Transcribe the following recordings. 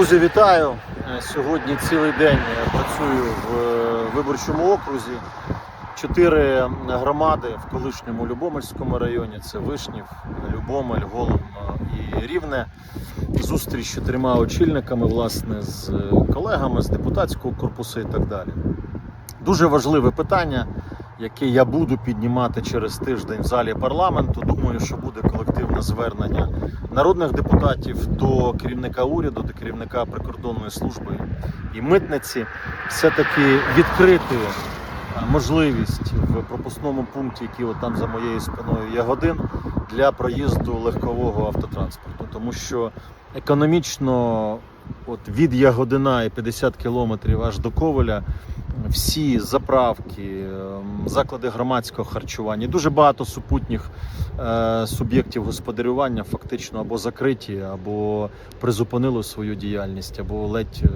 Друзі, вітаю! Е, Сьогодні цілий день працюю в е, виборчому окрузі. Чотири громади в колишньому Любомельському районі: це Вишнів, Любомель, Голом і Рівне. Зустріч з чотирма очільниками, власне, з е, колегами з депутатського корпусу і так далі. Дуже важливе питання, яке я буду піднімати через тиждень в залі парламенту. Думаю, що буде колективне звернення народних депутатів до керівника уряду, до керівника прикордонної служби і митниці, все-таки відкрити е, можливість в пропускному пункті, який от там за моєю спиною є годин, для проїзду легкового автотранспорту, тому що економічно от від Ягодина і 50 кілометрів аж до Ковеля всі заправки, ем, заклади громадського харчування, дуже багато супутніх е, суб'єктів господарювання фактично або закриті, або призупинили свою діяльність, або ледь, е,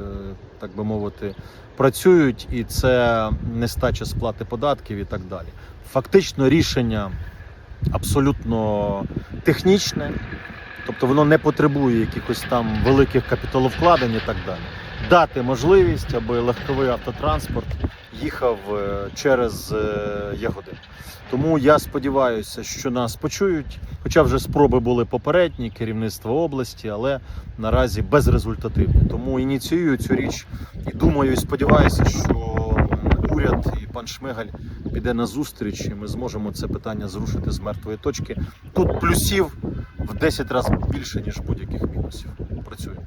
так би мовити, працюють, і це нестача сплати податків і так далі. Фактично рішення абсолютно технічне, тобто воно не потребує якихось там великих капіталовкладень і так далі. Дати можливість, аби легковий автотранспорт їхав е, через е, Ягодин. Тому я сподіваюся, що нас почують. Хоча вже спроби були попередні, керівництво області, але наразі безрезультативні. Тому ініціюю цю річ і думаю, і сподіваюся, що уряд і пан Шмигаль піде на зустріч, і ми зможемо це питання зрушити з мертвої точки. Тут плюсів в 10 разів більше, ніж будь-яких мінусів. Працюємо.